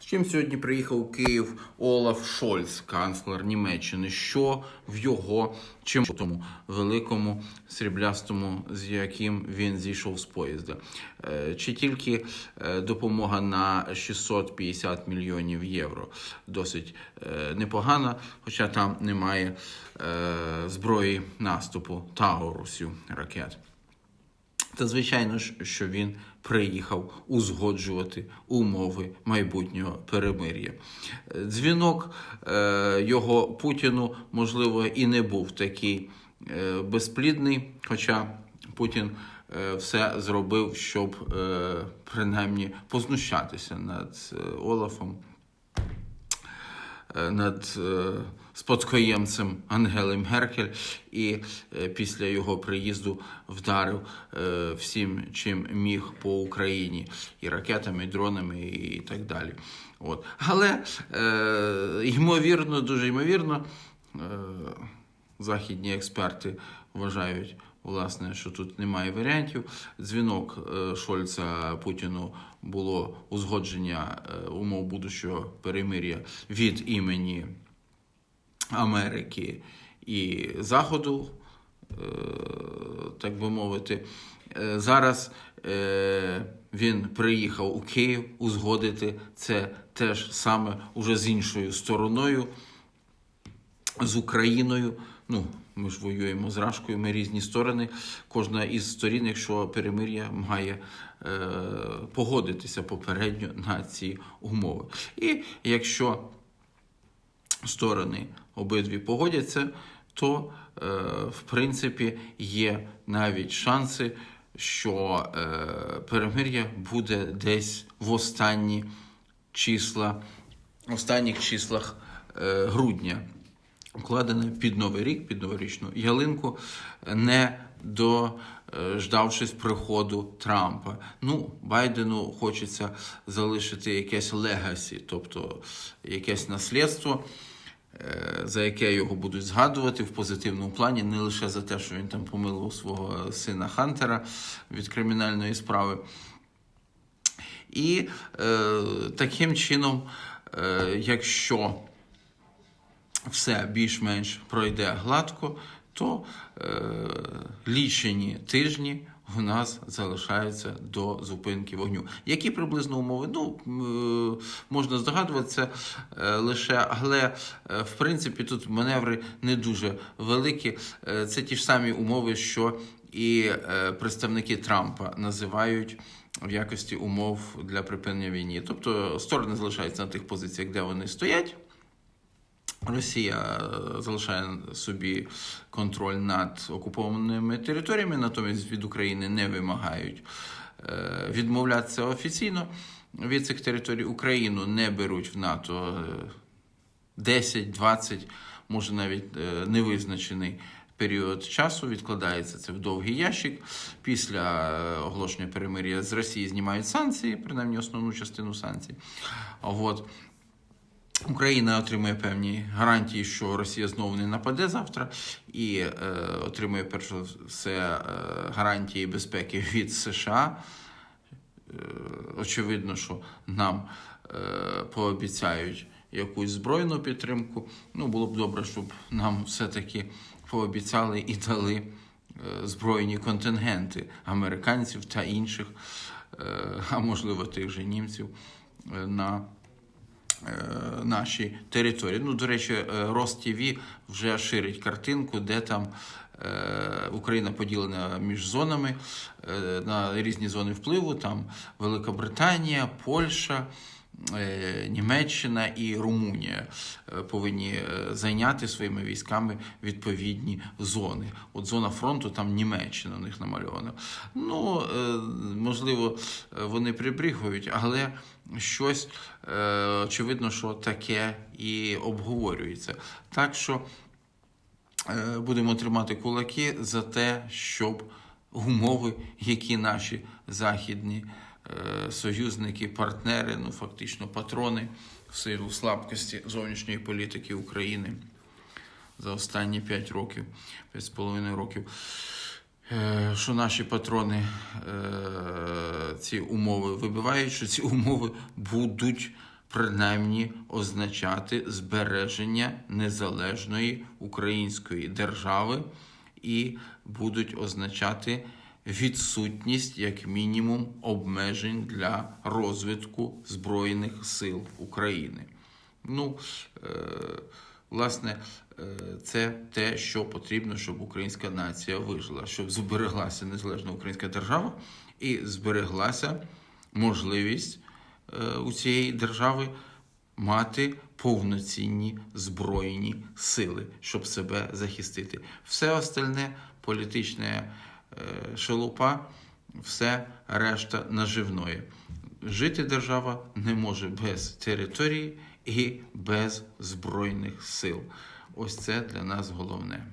З чим сьогодні приїхав Київ Олаф Шольц, канцлер Німеччини. Що в його чим тому великому сріблястому, з яким він зійшов з поїзда? Е, Чи тільки е, допомога на 650 мільйонів євро? Досить е, непогана, хоча там немає зброї наступу Таурусів ракет. Та звичайно ж, що він приїхав узгоджувати умови майбутнього перемир'я. Дзвінок е, його Путіну, можливо, і не був такий е, безплідний, хоча Путін е, все зробив, щоб принаймні познущатися над Олафом над спадкоємцем Ангели Меркель і е, після його приїзду вдарив е, всім, чим міг по Україні, і ракетами, і дронами, і так далі. От. Але е, ймовірно, дуже ймовірно, західні експерти вважають. Власне, що тут немає варіантів. Дзвінок Шольца Путіну було узгодження умов будущого перемир'я від імені Америки і Заходу, е, так би мовити. Е, Зараз е, він приїхав у Київ узгодити це теж саме уже з іншою стороною з Україною. Ну, ми ж воюємо з Рашкою, ми різні сторони. Кожна із сторін, якщо перемир'я має е, погодитися попередньо на ці умови. І якщо сторони обидві погодяться, то е, в принципі є навіть шанси, що е, перемир'я буде десь в останні числа, останніх числах е, грудня укладене під новий рік, під новорічну ялинку, не дождавшись приходу Трампа. Ну, Байдену хочеться залишити якесь легасі, тобто якесь наслідство, за яке його будуть згадувати в позитивному плані, не лише за те, що він там помилував свого сина Хантера від кримінальної справи. І е, таким чином, е, якщо все більш-менш пройде гладко, то е, лічені тижні у нас залишаються до зупинки вогню. Які приблизно умови? Ну, е, можна здогадуватися е, лише, але е, в принципі тут маневри не дуже великі. Це ті ж самі умови, що і представники Трампа називають в якості умов для припинення війни. Тобто сторони залишаються на тих позиціях, де вони стоять. Росія е, залишає собі контроль над окупованими територіями, натомість від України не вимагають е, відмовлятися офіційно від цих територій. Україну не беруть в НАТО 10-20, може навіть е, невизначений. Період часу відкладається це в довгий ящик. Після е, оголошення перемир'я з Росії знімають санкції, принаймні основну частину санкцій. От. Україна отримує певні гарантії, що Росія знову не нападе завтра, і е, отримує перш за все е, гарантії безпеки від США. Е, очевидно, що нам е, пообіцяють якусь збройну підтримку. Ну, було б добре, щоб нам все-таки пообіцяли і дали е, збройні контингенти американців та інших, е, а можливо тих же німців е, на е, наші території. Ну, до речі, е, Ростів вже ширить картинку, де там е, Україна поділена між зонами на різні зони впливу. Там Великобританія, Польща. Е, Німеччина і Румунія е, повинні е, зайняти своїми військами відповідні зони. От зона фронту там Німеччина у них намальована. Ну, можливо, вони прибріхують, але щось очевидно, що таке і обговорюється. Так що будемо тримати кулаки за те, щоб умови, які наші західні союзники, партнери, ну фактично патрони в силу слабкості зовнішньої політики України за останні 5 років, 5,5 років. Е, Що наші патрони е, ці умови вибивають, що ці умови будуть принаймні означати збереження незалежної української держави і будуть означати відсутність, як мінімум, обмежень для розвитку Збройних сил України. Ну, е, власне, е, це те, що потрібно, щоб українська нація вижила, щоб збереглася незалежна українська держава і збереглася можливість е, у цієї держави мати повноцінні збройні сили, щоб себе захистити. Все остальне політичне шелупа, все решта наживної. Жити держава не може без території і без збройних сил. Ось це для нас головне.